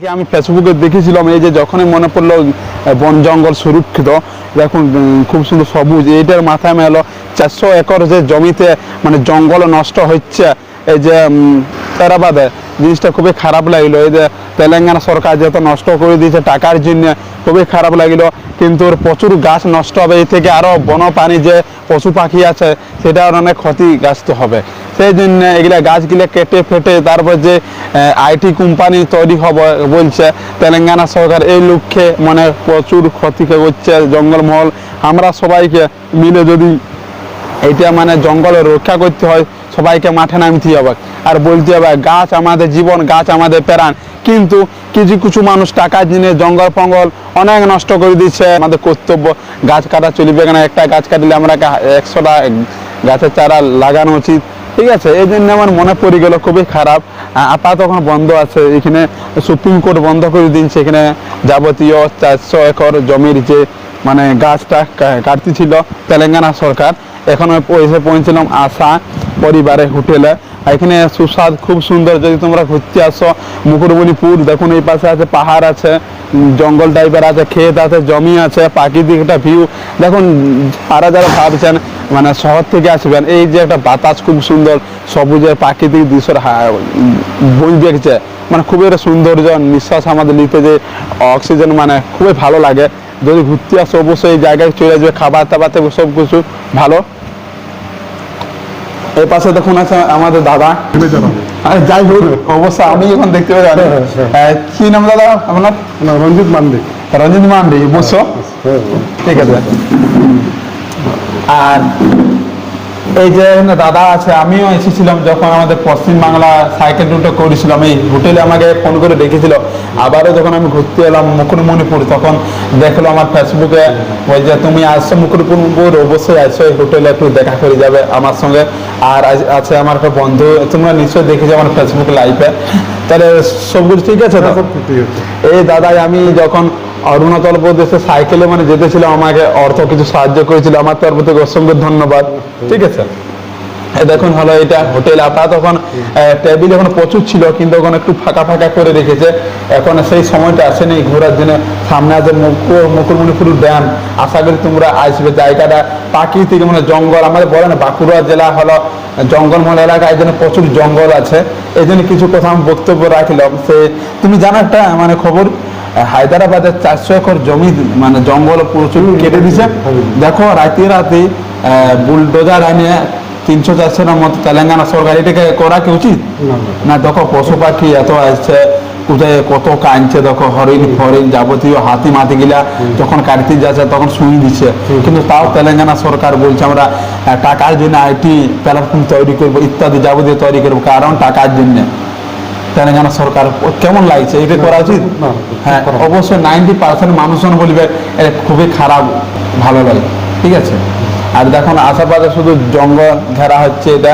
দেখে আমি ফেসবুকে দেখেছিলাম, এই যে যখনই মনে পড়ল বন জঙ্গল সুরক্ষিত, দেখুন খুব সুন্দর সবুজ, এইটার মাথায় মেলো চারশো একর যে জমিতে মানে জঙ্গল নষ্ট হচ্ছে, এই যে তারাবাদে জিনিসটা খুবই খারাপ লাগল, এই যে তেলেঙ্গানা সরকার যেহেতু নষ্ট করে দিয়েছে টাকার জন্য, খুবই খারাপ লাগল, কিন্তু প্রচুর গাছ নষ্ট হবে, এই থেকে আরও বনপ্রাণী যে পশু পাখি আছে সেটা অনেক ক্ষতিগ্রস্ত হবে। সেই জন্য এগুলা গাছগুলো কেটে ফেটে তারপর যে আইটি কোম্পানি তৈরি হবে বলছে, তেলেঙ্গানা সরকার এই লক্ষ্যে মানে প্রচুর ক্ষতি করছে জঙ্গলমহল। আমরা সবাইকে মিলে যদি এটা মানে জঙ্গল রক্ষা করতে হয়, সবাইকে মাঠে নামতে হবে। আর বলতে হবে, গাছ আমাদের জীবন, গাছ আমাদের প্রাণ। কিন্তু কিছু কিছু মানুষ টাকার জন্য জঙ্গল ফঙ্গল অনেক নষ্ট করে দিচ্ছে। আমাদের কর্তব্য, গাছ কাটা চলবে কেন? একটা গাছ কাটলে আমরা একশোটা গাছের চারা লাগানো উচিত। ঠিক আছে, এই জন্য আমার মনে পড়ে গেল খুবই খারাপ। আপা তখন বন্ধ আছে, এখানে সুপ্রিম কোর্ট বন্ধ করে দিয়েছে এখানে যাবতীয় চারশো একর জমির যে মানে গাছটা কাটতেছিল তেলেঙ্গানা সরকার, এখন এসে পৌঁছলাম আশা। পরিবারে হোটেলে। এখানে সুস্বাদ খুব সুন্দর। যদি তোমরা ঘুরতে আসো, মুকুটমণিপুর, দেখুন এই পাশে আছে পাহাড় আছে জঙ্গল টাইপের আছে, ক্ষেত আছে, জমি আছে, প্রাকৃতিক একটা ভিউ দেখুন, যারা যারা ভাবছেন মানে শহর থেকে আসবেন, এই যে একটা বাতাস খুব সুন্দর, সবুজের প্রাকৃতিক দৃশ্যের বই দেখছে। মানে খুবই একটা সৌন্দর্য, নিঃশ্বাস আমাদের নিতে যে অক্সিজেন মানে খুবই ভালো লাগে। যদি ঘুরতে আসো, অবশ্যই এই জায়গায় চলে আসবে খাবার দাবার থেকে সব কিছু ভালো। এই পাশে দেখুন আছে আমাদের দাদা। যাই হোক অবস্থা আমি এখন দেখতে পাই জানি কি নাম দাদা আপনার? রঞ্জিত মান্ডি। রঞ্জিত মান্ডি বসো ঠিক আছে। আর এই যে দাদা আছে আমিও এসেছিলাম যখন আমাদের পশ্চিম বাংলা সাইকেল রুটে করেছিলাম। এই হোটেলে আমাকে ফোন করে ডেকেছিল আবারও যখন আমি ঘুরতে এলাম মুকুটমণিপুর তখন দেখল আমার ফেসবুকে ওই যে তুমি আসছো মুকুটমণিপুর? অবশ্যই আসছো এই হোটেলে একটু দেখা করে যাবে আমার সঙ্গে। আর আছে আমার একটা বন্ধু তোমরা নিশ্চয়ই দেখেছ আমার ফেসবুক লাইভে তাহলে সব কিছু ঠিক ঠিক আছে। এই দাদাই আমি যখন অরুণাচল প্রদেশে সাইকেলে মানে যেতেছিলাম আমাকে অর্থ কিছু সাহায্য করেছিল। আমার তরফ থেকে অসংখ্য ধন্যবাদ। ঠিক আছে? দেখুন হলো এটা হোটেল। আপনার তখন টেবিল এখন প্রচুর ছিল, কিন্তু ওখানে একটু ফাঁকা ফাঁকা করে রেখেছে। এখন সেই সময়টা আসেনি, ঘোরার জন্য। সামনে আছে মুকুর মুকুরমণিপুর ড্যাম। আশা করি তোমরা আসবে। জায়গাটা প্রাকৃতিক মানে জঙ্গল। আমাদের বলে না, বাঁকুড়া জেলা হলো জঙ্গলমহল এলাকা এই জন্য প্রচুর জঙ্গল আছে। এই জন্য কিছু কথা আমি বক্তব্য রাখলাম। সে, তুমি জানো একটা মানে খবর? হায়দ্রাবাদের চারশো একর জমি মানে জঙ্গল প্রচুর কেটে দিছে। দেখো রাতে রাতে বুলডোজার আনিয়ে তিনশো চারশোর মতো তেলেঙ্গানা সরকার এটাকে করা কি উচিত? না, দেখো পশু পাখি এত আসছে কোথায় কত কাঁদছে দেখো হরিণ ফরিণ যাবতীয় হাতি মাতি গিলা যখন কাটতে যাচ্ছে তখন শুই দিচ্ছে। কিন্তু তাও তেলেঙ্গানা সরকার বলছে আমরা টাকার জন্য আইটি প্ল্যাটফর্ম তৈরি করব ইত্যাদি যাবতীয় তৈরি করব কারণ টাকার জন্য। তেলেঙ্গানা সরকার কেমন লাগছে? এটা করা উচিত? হ্যাঁ অবশ্যই নাইনটি পার্সেন্ট মানুষজন বলবে এটা খুবই খারাপ ভালো লাগে। ঠিক আছে? আর দেখুন আশেপাশে শুধু জঙ্গল ঘেরা হচ্ছে এটা।